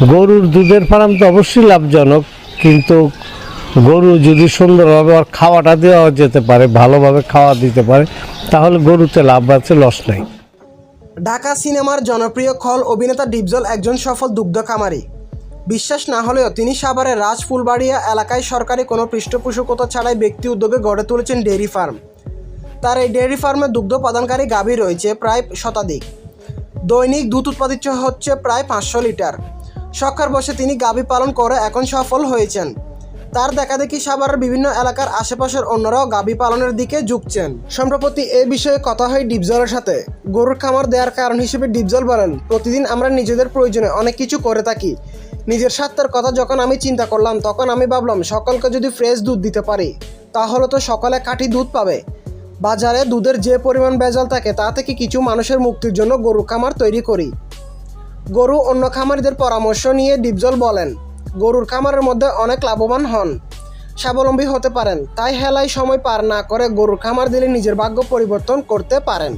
গরুর দুধের ফার্ম তো অবশ্যই লাভজনক, কিন্তু গরু যদি সুন্দরভাবে আর খাওয়াটা দেওয়া যেতে পারে, ভালোভাবে খাওয়া দিতে পারে, তাহলে গরুতে লাভ আছে, লস নাই। ঢাকা সিনেমার জনপ্রিয় খল অভিনেতা ডিপজল একজন সফল দুগ্ধ খামারি। বিশ্বাস না হলেও তিনি সাভারের রাজ ফুলবাড়িয়া এলাকায় সরকারি কোনো পৃষ্ঠপোষকতা ছাড়াই ব্যক্তি উদ্যোগে গড়ে তুলেছেন ডেয়ারি ফার্ম। তার এই ডেয়ারি ফার্মে দুগ্ধ প্রদানকারী গাভী রয়েছে প্রায় শতাধিক। দৈনিক দুধ উৎপাদিত হচ্ছে প্রায় পাঁচশো লিটার। শখের বসে তিনি গাভী পালন করে এখন সফল হয়েছেন। তার দেখাদেখি সাভারের বিভিন্ন এলাকার আশেপাশের অন্যরাও গাভী পালনের দিকে ঝুঁকছেন। সম্প্রতি এ বিষয়ে কথা হয় ডিপজলের সাথে। গরুর খামার দেওয়ার কারণ হিসেবে ডিপজল বলেন, প্রতিদিন আমরা নিজেদের প্রয়োজনে অনেক কিছু করে থাকি। নিজের স্বার্থের কথা যখন আমি চিন্তা করলাম, তখন আমি ভাবলাম, সকলকে যদি ফ্রেশ দুধ দিতে পারি, তাহলে তো সকলে কাঠি দুধ পাবে। বাজারে দুধের যে পরিমাণ ভেজাল থাকে, তা থেকে কিছু মানুষের মুক্তির জন্য গরু খামার তৈরি করি। গরু অন্য খামারিদের পরামর্শ নিয়ে ডিপজল বলেন, গরুর খামারের মধ্যে অনেক লাভবান হন। স্বাবলম্বী হতে পারেন, তাই হেলায় সময় পার না করে গরুর খামার দিলে নিজের ভাগ্য পরিবর্তন করতে পারেন।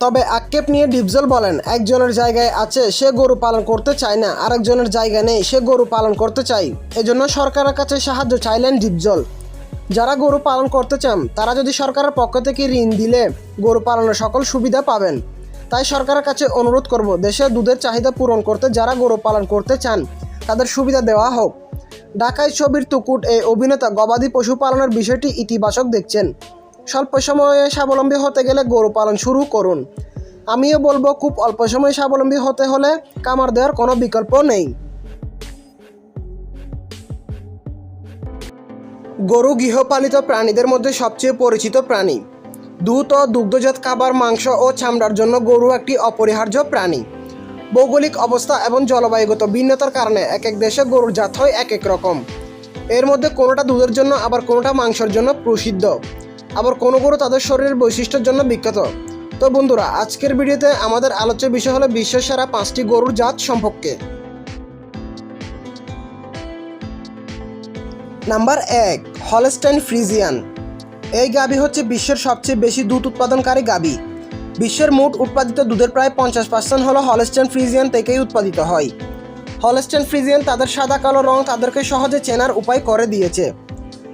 তবে আক্ষেপ নিয়ে ডিপজল বলেন, একজনের জায়গায় আছে, সে গরু পালন করতে চায় না। আরেকজনের জায়গা নেই, সে গরু পালন করতে চাই এজন্য সরকারের কাছে সাহায্য চাইলেন ডিপজল। যারা গরু পালন করতে চান, তারা যদি সরকারের পক্ষ থেকে ঋণ দিলে গরু পালনের সকল সুবিধা পাবেন। তাই সরকারের কাছে অনুরোধ করব দেশে দুধের চাহিদা পূরণ করতে যারা গরু পালন করতে চান, তাদের সুবিধা দেওয়া হোক। ঢাকায় ছবির তুকুট এই অভিনেতা গবাদি পশু পালনের বিষয়টি ইতিবাচক দেখছেন। স্বল্প সময়ে স্বাবলম্বী হতে গেলে গরু পালন শুরু করুন। আমিও বলব খুব অল্প সময়ে স্বাবলম্বী হতে হলে কামার দেওয়ার কোনো বিকল্প নেই। গরু গৃহপালিত প্রাণীদের মধ্যে সবচেয়ে পরিচিত প্রাণী। দুধ ও দুগ্ধজাত খাবার, মাংস ও চামড়ার জন্য গরু একটি অপরিহার্য প্রাণী। ভৌগোলিক অবস্থা এবং জলবায়ুগত ভিন্নতার কারণে এক এক দেশে গরুর জাত হয় এক এক রকম। এর মধ্যে কোনোটা দুধের জন্য, আবার কোনোটা মাংসের জন্য প্রসিদ্ধ। আবার কোনো গরু তাদের শরীরের বৈশিষ্ট্যের জন্য বিখ্যাত। তো বন্ধুরা, আজকের ভিডিওতে আমাদের আলোচ্য বিষয় হলো বিশ্বের সেরা পাঁচটি গরুর জাত সম্পর্কে। নাম্বার এক, হলস্টাইন ফ্রিজিয়ান। এই গাভী হচ্ছে বিশ্বের সবচেয়ে বেশি দুধ উৎপাদনকারী গাভী বিশ্বের মোট উৎপাদিত দুধের প্রায় পঞ্চাশ পার্সেন্ট হলো হলস্টাইন ফ্রিজিয়ান থেকেই উৎপাদিত হয়। হলস্টাইন ফ্রিজিয়ান তাদের সাদা, কালো রং তাদেরকে সহজে চেনার উপায় করে দিয়েছে।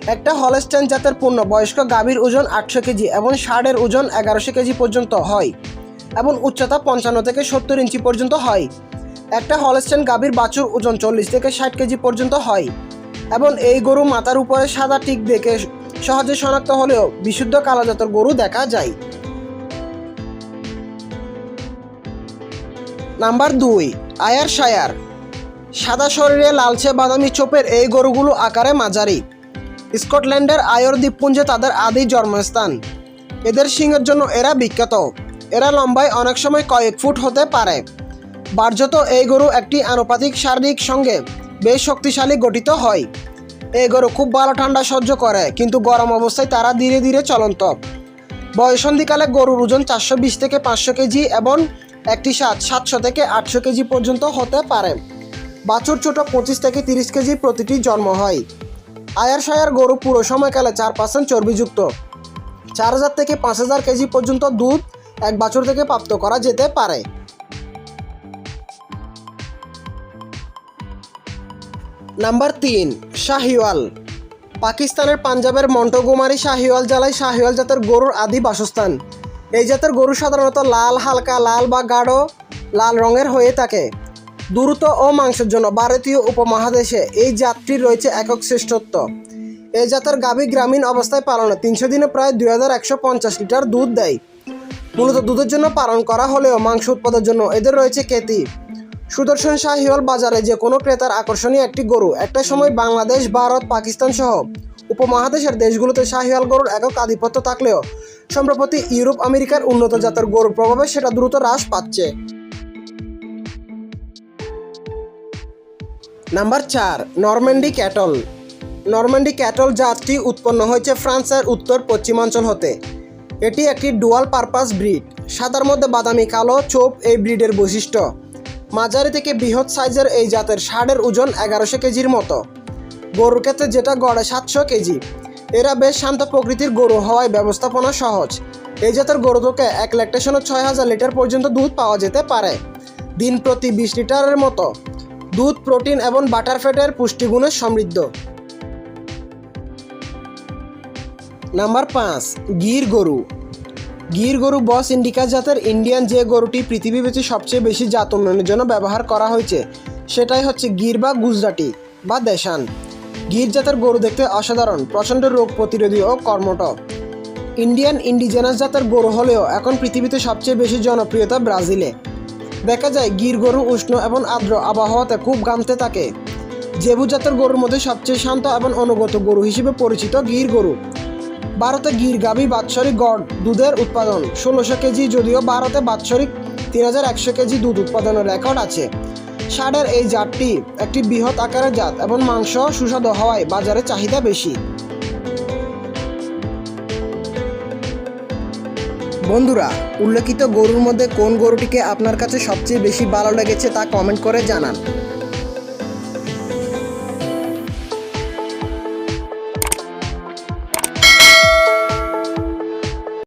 একটা হলস্টাইন জাতের পূর্ণ বয়স্ক গাভীর ওজন আটশো কেজি এবং ষাঁড়ের ওজন এগারোশো কেজি পর্যন্ত হয় এবং উচ্চতা পঞ্চান্ন থেকে সত্তর ইঞ্চি পর্যন্ত হয়। একটা হলস্টাইন গাভীর বাছুর ওজন চল্লিশ থেকে ষাট কেজি পর্যন্ত হয় এবং এই গরু মাথার উপরে সাদা টিক দেখে সহজে শনাক্ত হলেও বিশুদ্ধ কালো জাতের গরু দেখা যায়। নাম্বার দুই, আয়ার শায়ার সাদা শরীরে লালচে বাদামি চোপের এই গরুগুলো আকারে মাঝারি। স্কটল্যান্ডের আয়র দ্বীপপুঞ্জে তাদের আদি জন্মস্থান। এদের শিংয়ের জন্য এরা বিখ্যাত। এরা লম্বায় অনেক সময় কয়েক ফুট হতে পারে। বার্যত এই গরু একটি আনুপাতিক শারীরিক সঙ্গে বেশ শক্তিশালী গঠিত হয়। এই গরু খুব ভালো ঠান্ডা সহ্য করে, কিন্তু গরম অবস্থায় তারা ধীরে ধীরে চলন্ত। বয়সন্ধিকালে গরুর ওজন চারশো বিশ থেকে পাঁচশো কেজি এবং একটি সাত, সাতশো থেকে আটশো কেজি পর্যন্ত হতে পারে। বাছুর ছোট পঁচিশ থেকে তিরিশ কেজি প্রতিটি জন্ম হয়। আয়ার সায়ার গরু পুরো সময়কালে চার পার্সেন্ট চর্বিযুক্ত। চার হাজার থেকে পাঁচ হাজার কেজি পর্যন্ত দুধ এক বছর থেকে প্রাপ্ত করা যেতে পারে। নাম্বার তিন, শাহিওয়াল। পাকিস্তানের পাঞ্জাবের মন্টগুমারি শাহিওয়াল জেলায় শাহিওয়াল জাতের গরুর আদি বাসস্থান। এই জাতের গরু সাধারণত লাল, হালকা, লাল বা গাঢ়, লাল রঙের হয়ে থাকে। দ্রুত ও মাংসের জন্য ভারতীয় উপমহাদেশে এই জাতটির রয়েছে একক শ্রেষ্ঠত্ব। এই জাতের গাভী গ্রামীণ অবস্থায় পালনে তিনশো দিনে প্রায় দুই হাজার একশো পঞ্চাশ লিটার দুধ দেয়। মূলত দুধের জন্য পালন করা হলেও মাংস উৎপাদনের জন্য এদের রয়েছে খ্যাতি সুদর্শন শাহিওয়াল বাজারে যে কোনো ক্রেতার আকর্ষণীয় একটি গরু। একটা সময় বাংলাদেশ, ভারত, পাকিস্তান সহ উপমহাদেশের দেশগুলোতে শাহিওয়াল গরুর একক আধিপত্য থাকলেও সম্প্রতি ইউরোপ, আমেরিকার উন্নত জাতের গরুর প্রভাবে সেটা দ্রুত হ্রাস পাচ্ছে। নাম্বার চার, নরম্যান্ডি ক্যাটল। নরম্যান্ডি ক্যাটল জাতটি উৎপন্ন হয়েছে ফ্রান্সের উত্তর পশ্চিমাঞ্চল হতে। এটি একটি ডুয়াল পারপাস ব্রিড। সাদার মধ্যে বাদামি, কালো চোপ এই ব্রিডের বৈশিষ্ট্য। মাঝারি থেকে বৃহৎ সাইজের এই জাতের ষাঁড়ের ওজন এগারোশো কেজির মতো। গরুর ক্ষেত্রে যেটা গড়ে সাতশো কেজি, এরা বেশ শান্ত প্রকৃতির গরু হওয়ায় ব্যবস্থাপনা সহজ। এই জাতের গরু থেকে এক ল্যাকটেশনে ছয় হাজার লিটার পর্যন্ত দুধ পাওয়া যেতে পারে। দিন প্রতি বিশ লিটারের মতো। দুধ, প্রোটিন এবং বাটার ফ্যাটের পুষ্টিগুণে সমৃদ্ধ। নাম্বার পাঁচ, গির গরু। গির গরু বস ইন্ডিকা জাতের ইন্ডিয়ান যে গরুটি পৃথিবীব্যাপী সবচেয়ে বেশি জাত উন্নয়নের জন্য ব্যবহার করা হয়েছে, সেটাই হচ্ছে গির বা গুজরাটি বা দেশান। গির জাতের গরু দেখতে অসাধারণ, প্রচণ্ড রোগ প্রতিরোধী ও কর্মঠ ইন্ডিয়ান ইন্ডিজেনাস জাতের গরু হলেও এখন পৃথিবীতে সবচেয়ে বেশি জনপ্রিয়তা ব্রাজিলে। দেখা যায় গির গরু উষ্ণ এবং আর্দ্র আবহাওয়াতে খুব গামতে থাকে। জেবু জাতের গরুর মধ্যে সবচেয়ে শান্ত এবং অনুগত গরু হিসেবে পরিচিত গির গরু। ভারতে গির গাভী বাৎসরিক গড় দুধের উৎপাদন। ষোলোশো কেজি যদিও ভারতে বাৎসরিক তিন হাজার একশো কেজি দুধ উৎপাদনের রেকর্ড আছে। ষাঁড়ের এই জাতটি একটি বৃহৎ আকারের জাত এবং মাংস সুস্বাদু হওয়ায় বাজারে চাহিদা বেশি। বন্ধুরা, উল্লেখিত গরুর মধ্যে কোন গরুটিকে আপনার কাছে সবচেয়ে বেশি ভালো লেগেছে তা কমেন্ট করে জানান।